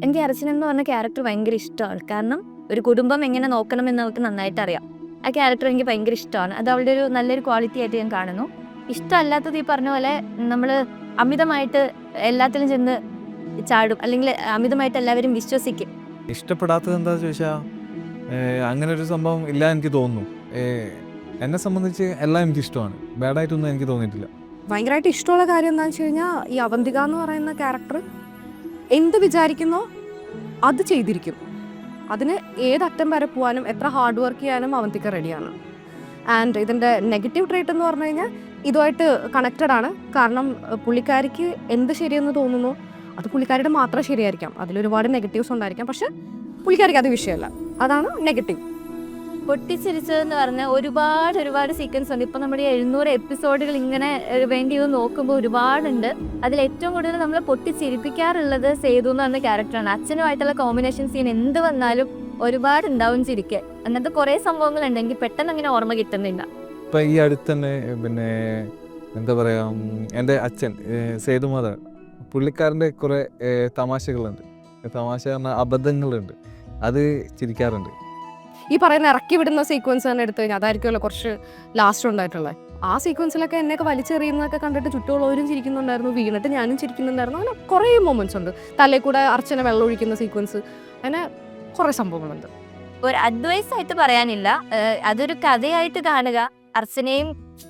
എനിക്ക് അർച്ചന എന്ന് പറഞ്ഞ ക്യാരക്ടർ ഭയങ്കര ഇഷ്ടമാണ്. കാരണം ഒരു കുടുംബം എങ്ങനെ നോക്കണം എന്ന് അവൾക്ക് നന്നായിട്ട് അറിയാം. ആ ക്യാരക്ടർ എനിക്ക് ഭയങ്കര ഇഷ്ടമാണ്. അത് അവളുടെ ഒരു നല്ലൊരു ക്വാളിറ്റി ആയിട്ട് ഞാൻ കാണുന്നു. ഇഷ്ടമല്ലാത്തത് ഈ പറഞ്ഞ പോലെ നമ്മൾ അമിതമായിട്ട് എല്ലാത്തിലും ചെന്ന് ചാടും. അല്ലെങ്കിൽ അമിതമായിട്ട് എല്ലാവരും വിശ്വസിക്കും. ഇഷ്ടപ്പെടാത്തത് എന്താ ചോദിച്ചാൽ അങ്ങനെ ഒരു സംഭവം ഇല്ല എനിക്ക് തോന്നുന്നു. എന്നെ സംബന്ധിച്ച് എല്ലാം എനിക്ക് ഇഷ്ടമാണ്. ബാഡായിട്ടൊന്നും എനിക്ക് തോന്നിയിട്ടില്ല. ഭയങ്കരമായിട്ട് ഇഷ്ടമുള്ള കാര്യം എന്താണെന്ന് വെച്ച് കഴിഞ്ഞാൽ ഈ അവന്തിക എന്ന് പറയുന്ന ക്യാരക്ടർ എന്ത് വിചാരിക്കുന്നോ അത് ചെയ്തിരിക്കും. അതിന് ഏതറ്റം വരെ പോകാനും എത്ര ഹാർഡ് വർക്ക് ചെയ്യാനും അവന്തിക റെഡിയാണ് ആൻഡ് ഇതിന്റെ നെഗറ്റീവ് ട്രേറ്റ് എന്ന് പറഞ്ഞു കഴിഞ്ഞാൽ ഇതുമായിട്ട് കണക്റ്റഡ് ആണ്. കാരണം പുള്ളിക്കാരിക്ക് എന്ത് ശരിയെന്ന് തോന്നുന്നു അത് പുള്ളിക്കാരിയുടെ മാത്രം ശരിയായിരിക്കാം. അതിലൊരുപാട് നെഗറ്റീവ്സ് ഉണ്ടായിരിക്കാം. പക്ഷെ പുള്ളിക്കാരിക്ക് അത് വിഷയമല്ല. അതാണ് നെഗറ്റീവ് പൊട്ടിച്ചിരിച്ചതെന്ന് പറഞ്ഞാൽ ഒരുപാട് ഒരുപാട് സീക്വൻസ് ഉണ്ട്. ഇപ്പൊ നമ്മുടെ എഴുന്നൂറ് എപ്പിസോഡുകൾ ഇങ്ങനെ വേണ്ടി ഇത് നോക്കുമ്പോൾ ഒരുപാടുണ്ട്. അതിൽ ഏറ്റവും കൂടുതൽ നമ്മൾ പൊട്ടിച്ചിരിപ്പിക്കാറുള്ളത് സേതു എന്ന് പറഞ്ഞ ക്യാരക്ടറാണ് അച്ഛനുമായിട്ടുള്ള കോമ്പിനേഷൻ സീൻ എന്ത് വന്നാലും ഒരുപാട് ഉണ്ടാവും ചിരിക്ക്. അങ്ങനത്തെ കുറേ സംഭവങ്ങൾ ഉണ്ടെങ്കിൽ പെട്ടെന്ന് അങ്ങനെ ഓർമ്മ കിട്ടുന്നില്ല. ഇപ്പം ഈ അടുത്ത് തന്നെ പിന്നെ എന്താ പറയുക എന്റെ അച്ഛൻ സേതുമാധവൻ പുള്ളിക്കാരന്റെ കുറേ തമാശകളുണ്ട്. തമാശ പറഞ്ഞാൽ അബദ്ധങ്ങളുണ്ട്. അത് ചിരിക്കാറുണ്ട്. ഈ പറയുന്ന ഇറക്കി വിടുന്ന സീക്വൻസ് തന്നെ എടുത്തു കഴിഞ്ഞാൽ അതായിരിക്കുമല്ലോ കുറച്ച് ലാസ്റ്റ് ഉണ്ടായിട്ടുള്ളത്. ആ സീക്വൻസിലൊക്കെ എന്നെയൊക്കെ വലിച്ചെറിയുന്നതൊക്കെ കണ്ടിട്ട് ചുറ്റുമുള്ളവരും ചിരിക്കുന്നുണ്ടായിരുന്നു വീണിട്ട് ഞാനും ചിരിക്കുന്നുണ്ടായിരുന്നു. അങ്ങനെ കുറേ മൊമെന്റ്സ് ഉണ്ട്. തലയിൽ കൂടെ അർച്ചന വെള്ളം ഒഴിക്കുന്ന സീക്വൻസ് അങ്ങനെ കുറേ സംഭവങ്ങളുണ്ട്. ഒരു അഡ്വൈസ് ആയിട്ട് പറയാനില്ല. അതൊരു കഥയായിട്ട് കാണുക. അർച്ചനയും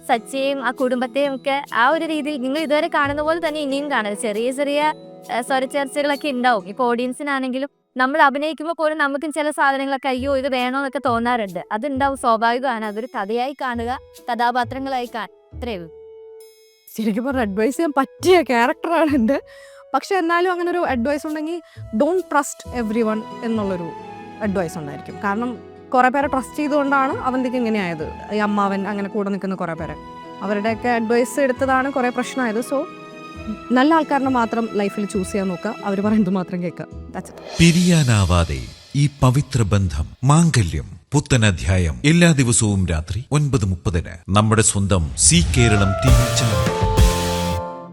സച്ചിയെയും ആ കുടുംബത്തെയും ഒക്കെ ആ ഒരു രീതിയിൽ നിങ്ങൾ ഇതുവരെ കാണുന്ന പോലെ തന്നെ ഇനിയും കാണുക. ചെറിയ ചെറിയ സ്വരച്ചേർച്ചകളൊക്കെ ഉണ്ടാവും ഇപ്പൊ ഓഡിയൻസിനാണെങ്കിലും നമ്മൾ അഭിനയിക്കുമ്പോൾ പോലും നമുക്കും ചില സാധനങ്ങളൊക്കെ അയ്യോ ഇത് വേണോന്നൊക്കെ തോന്നാറുണ്ട്. അതുണ്ടാവും സ്വാഭാവികമാണ്. അതൊരു കഥയായി കാണുക കഥാപാത്രങ്ങളായി കാണുക. ശരിക്കും പറഞ്ഞ അഡ്വൈസ് ചെയ്യാൻ പറ്റിയ ക്യാരക്ടറാണ് എന്റെ പക്ഷെ എന്നാലും അങ്ങനെ ഒരു അഡ്വൈസ് ഉണ്ടെങ്കിൽ ഡോണ്ട് ട്രസ്റ്റ് എവ്രി വൺ എന്നുള്ളൊരു അഡ്വൈസ് ഉണ്ടായിരിക്കും. കാരണം കുറേ പേരെ ട്രസ്റ്റ് ചെയ്തുകൊണ്ടാണ് അവന്തിക്ക് ഇങ്ങനെയായത് ഈ അമ്മാവൻ അങ്ങനെ കൂടെ നിൽക്കുന്ന കുറേ പേരെ. അവരുടെയൊക്കെ അഡ്വൈസ് എടുത്തതാണ് കുറേ പ്രശ്നമായത്. സോ നല്ല ആൾക്കാരനെ മാത്രം ലൈഫിൽ ചൂസ് ചെയ്യാൻ നോക്കുക. അവർ പറയുന്നത് മാത്രം ഇറ്റ് പിരിയാനാവാതെ ഈ പവിത്ര ബന്ധം മാംഗല്യം പുത്തൻ അധ്യായം എല്ലാ ദിവസവും രാത്രി ഒൻപത് മുപ്പതിന് നമ്മുടെ സ്വന്തം C Keralam T V channel.